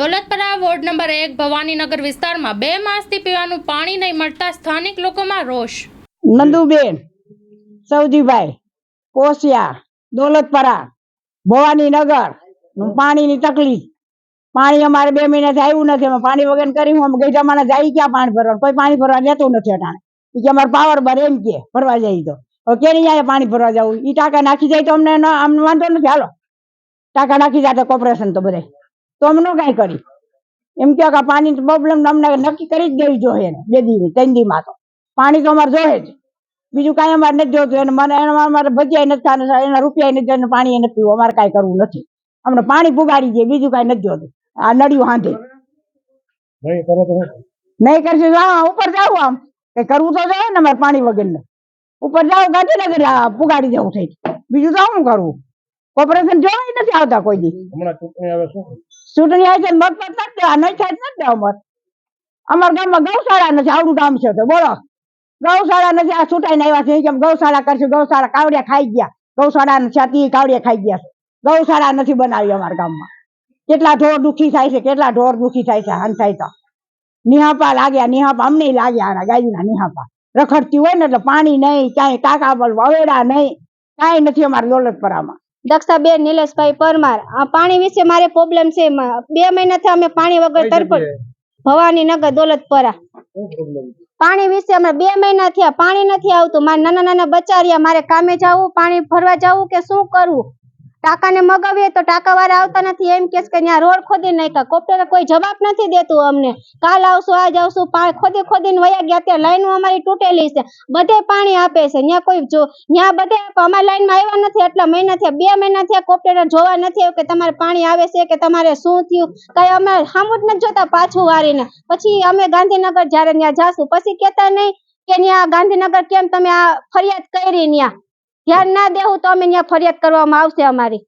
Dolatpara ward number એક ભવાનીનગર વિસ્તારમાં બે માસથી પીવાનું પાણી નહીં મળતા સ્થાનિક લોકોમાં રોષ. નંદુબેન સૌજીભાઈ પોસિયા દોલતપરા, ભવાનીનગર પાણીની તકલીફ. પાણી અમારે બે મહિનાથી આવ્યું નથી. અમે પાણી વગર કરી હું ગઈ જમાના જાય ક્યાં પાણી ભરવા? કોઈ પાણી ભરવા જતું નથી અટાણે. કે અમારે પાવર ભરે એમ કે, ભરવા જાય તો. હવે નહીં અહીંયા પાણી ભરવા જવું? એ ટાંકા નાખી જાય તો અમને આમ વાંધો નથી. હાલો. ટાંકા નાખી જાય કોર્પોરેશન તો બધે તો અમને કાંઈ કરી એમ કે પાણી પ્રોબ્લેમ અમને નક્કી કરી જ દેવી જોઈએ બે દી ત્રણ દીમાં તો. પાણી તો અમારે જોઈએ જ. બીજું કાંઈ અમારે નથી જોતું. એને મને એના અમારે ભજીયા નથી એના રૂપિયા નથી પાણી નથી પીવું. અમારે કાંઈ કરવું નથી. અમને પાણી પુગાડી દે બીજું કાંઈ નથી જોતું. આ નળિયું હાંધે. નહીં કરશે ઉપર જાવ આમ. કઈ કરવું તો જાય ને અમારે પાણી વગર ઉપર જાવ ગાંધીનગર પુગાડી જવું થઈ બીજું તો શું કરવું કોર્પોરેશન જોવા નથી આવતા કોઈ દી. ચૂંટણી આવે શું? ચૂંટણી આવે છે મત મત નથી દેવા નહીં થાય નથી દેવા મત અમારા ગામમાં ગૌશાળા નથી આવડું ગામ છે તો બોલો. ગૌશાળા નથી આ છૂટાઈને આવ્યા છે કેમ ગૌશાળા કરશું? ગૌશાળા કાવડિયા ખાઈ ગયા. ગૌશાળા છાતી કાવડિયા ખાઈ ગયા છે. ગૌશાળા નથી બનાવી અમારા ગામમાં. કેટલા ઢોર દુખી થાય છે કેટલા ઢોર દુખી થાય છે હાન થાય તો. નિહાપા લાગ્યા નિહાપા અમને લાગ્યા આના ગાયના નિહાપા. રખડતી હોય ને એટલે પાણી નહીં ક્યાંય કાકા પર વવેડા નહીં કાંઈ નથી અમારા દોલતપરામાં. દક્ષાબેન નિલેશભાઈ પરમાર આ પાણી વિશે મારે પ્રોબ્લેમ છે બે બે મહિનાથી અમે પાણી વગર તરફડ જગ્યાએ? ભવાનીનગર દોલતપરા? પાણી વિશે અમે બે મહિના થયા પાણી નથી આવતું મારે નાના નાના બચ્ચા રહ્યા મારે કામે જવું પાણી ભરવા જવું કે શું કરવું ટાંકાને મગાવીએ તો ટાંકા વાળા આવતા નથી. એમ કે ત્યાં રોડ ખોદી નાખ્યા. કોપ્ટરે કોઈ જવાબ નથી દેતું અમને. કાલ આવશું, આજ આવશું, પાણી ખોદી ખોદીને વયા ગયા. ત્યાં લાઈનો અમારી તૂટેલી છે. બધે પાણી આપે છે. ત્યાં કોઈ જો, ત્યાં બધે અમારી લાઈનમાં આવ્યા નથી એટલા મહિના થયા. બે મહિના થયા કોપ્ટરે જોવા નથી આવ્યું કે તમારે પાણી આવે છે કે તમારે શું થયું. કઈ અમે સામું જ નથી જોતા પાછું વારીને. પછી અમે ગાંધીનગર જ્યારે ત્યાં જાશું. પછી કહેતા નહીં કે ત્યાં ગાંધીનગર કેમ તમે આ ફરિયાદ કરી ત્યાં ધ્યાન ના દેવું તો અમે અહીંયા ફરિયાદ કરવામાં આવશે અમારી.